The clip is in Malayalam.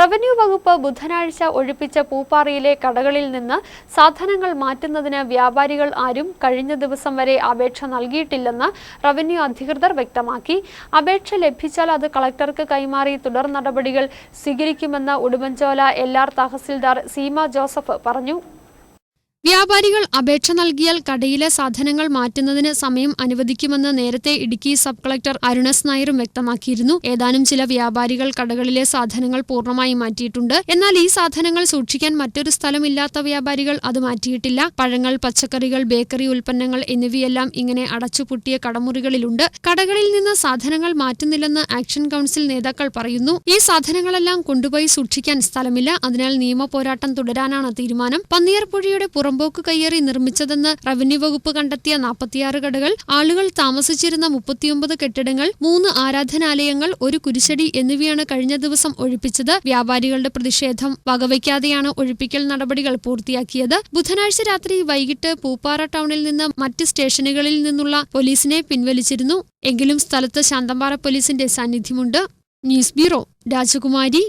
റവന്യൂ വകുപ്പ് ബുധനാഴ്ച ഒഴിപ്പിച്ച പൂപ്പാറയിലെ കടകളിൽ നിന്ന് സാധനങ്ങൾ മാറ്റുന്നതിന് വ്യാപാരികൾ ആരും കഴിഞ്ഞ ദിവസം വരെ അപേക്ഷ നൽകിയിട്ടില്ലെന്ന് റവന്യൂ അധികൃതർ വ്യക്തമാക്കി. അപേക്ഷ ലഭിച്ചാൽ അത് കളക്ടർക്ക് കൈമാറി തുടർ നടപടികൾ സ്വീകരിക്കുമെന്ന് ഉടുമ്പൻചോല എൽ ആർ തഹസിൽദാർ സീമ ജോസഫ് പറഞ്ഞു. വ്യാപാരികൾ അപേക്ഷ നൽകിയാൽ കടയിലെ സാധനങ്ങൾ മാറ്റുന്നതിന് സമയം അനുവദിക്കുമെന്ന് നേരത്തെ ഇടുക്കി സബ് കളക്ടർ അരുണസ് നായരും വ്യക്തമാക്കിയിരുന്നു. ഏതാനും ചില വ്യാപാരികൾ കടകളിലെ സാധനങ്ങൾ പൂർണമായി മാറ്റിയിട്ടുണ്ട്. എന്നാൽ ഈ സാധനങ്ങൾ സൂക്ഷിക്കാൻ മറ്റൊരു സ്ഥലമില്ലാത്ത വ്യാപാരികൾ അത് മാറ്റിയിട്ടില്ല. പഴങ്ങൾ പച്ചക്കറികൾ ബേക്കറി ഉൽപ്പന്നങ്ങൾ എന്നിവയെല്ലാം ഇങ്ങനെ അടച്ചുപൂട്ടിയ കടമുറികളിലുണ്ട്. കടകളിൽ നിന്ന് സാധനങ്ങൾ മാറ്റുന്നില്ലെന്ന് ആക്ഷൻ കൗൺസിൽ നേതാക്കൾ പറയുന്നു. ഈ സാധനങ്ങളെല്ലാം കൊണ്ടുപോയി സൂക്ഷിക്കാൻ സ്ഥലമില്ല. അതിനാൽ നിയമ പോരാട്ടം തുടരാനാണ് തീരുമാനം. പന്നിയർപ്പുഴയുടെ പുറമ്പോക്ക് കയ്യേറി നിർമ്മിച്ചതെന്ന് റവന്യൂ വകുപ്പ് കണ്ടെത്തിയ നാൽപ്പത്തിയാറ് കടകൾ ആളുകൾ താമസിച്ചിരുന്ന മുപ്പത്തിയൊമ്പത് കെട്ടിടങ്ങൾ മൂന്ന് ആരാധനാലയങ്ങൾ ഒരു കുരിശടി എന്നിവയാണ് കഴിഞ്ഞ ദിവസം ഒഴിപ്പിച്ചത്. വ്യാപാരികളുടെ പ്രതിഷേധം വകവയ്ക്കാതെയാണ് ഒഴിപ്പിക്കൽ നടപടികൾ പൂർത്തിയാക്കിയത്. ബുധനാഴ്ച രാത്രി വൈകിട്ട് പൂപ്പാറ ടൗണിൽ നിന്ന് മറ്റ് സ്റ്റേഷനുകളിൽ നിന്നുള്ള പോലീസിനെ പിൻവലിച്ചിരുന്നു. എങ്കിലും സ്ഥലത്ത് ശാന്തമ്പാറ പോലീസിന്റെ സാന്നിധ്യമുണ്ട്. ന്യൂസ് ബ്യൂറോ രാജകുമാരി